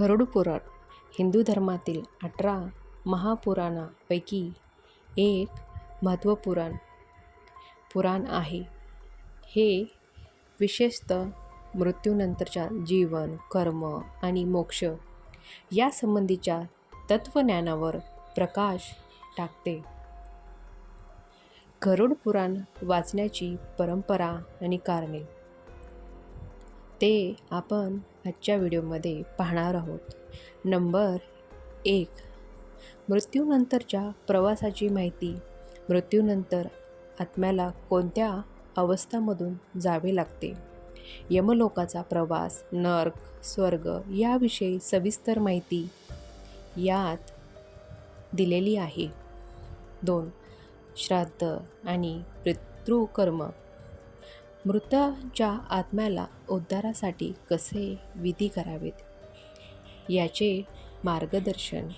गरुड पुराण हिंदू धर्मातील अठरा महापुराणापैकी एक महत्त्वपुराण पुराण आहे. हे विशेषतः मृत्यूनंतरच्या जीवन कर्म आणि मोक्ष यासंबंधीच्या तत्त्वज्ञानावर प्रकाश टाकते. गरुड पुराण वाचण्याची परंपरा आणि कारणे ते आपण आजच्या व्हिडिओमध्ये पाहणार आहोत. नंबर एक मृत्यूनंतरच्या प्रवासाची माहिती. मृत्यूनंतर आत्म्याला कोणत्या अवस्थामधून जावे लागते? यमलोकाचा प्रवास नर्क स्वर्ग याविषयी सविस्तर माहिती यात दिलेली आहे. दोन श्राद्ध आणि पितृकर्म मृताच्या आत्म्याला उद्धारासाठी कसे विधी करावेत? याचे मार्गदर्शन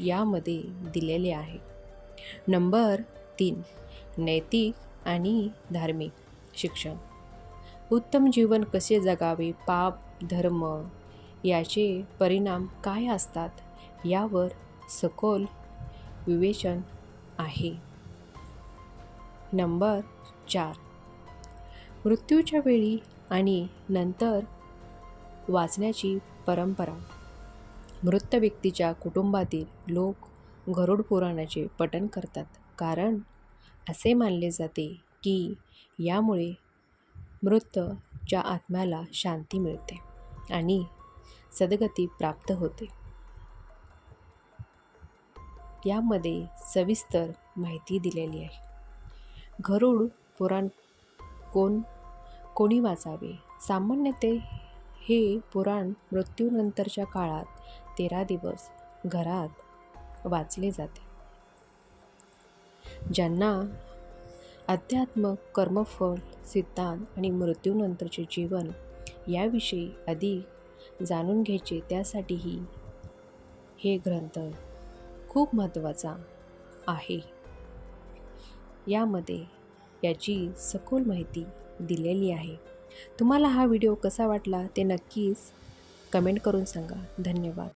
यामध्ये दिलेले आहे. नंबर तीन नैतिक आणि धार्मिक शिक्षण. उत्तम जीवन कसे जगावे? पाप धर्म याचे परिणाम काय असतात? यावर सखोल विवेचन आहे. नंबर चार मृत्यूच्या वेळी आणि नंतर वाचण्याची परंपरा. मृत व्यक्तीच्या कुटुंबातील लोक गरुड पुराणाचे पठण करतात. कारण असे मानले जाते की यामुळे मृतच्या आत्म्याला शांती मिळते आणि सद्गती प्राप्त होते. यामध्ये सविस्तर माहिती दिलेली आहे. गरुड पुराण कोण कोणी वाचावे? सामान्यते हे पुराण मृत्यूनंतरच्या काळात तेरा दिवस घरात वाचले जाते. ज्यांना अध्यात्म कर्मफल सिद्धांत आणि मृत्यूनंतरचे जीवन याविषयी अधिक जाणून घ्यायचे त्यासाठीही हे ग्रंथ खूप महत्त्वाचा आहे. यामध्ये याची सखोल माहिती दिलेली आहे. तुम्हाला हा व्हिडिओ कसा वाटला ते नक्कीच कमेंट करून सांगा. धन्यवाद.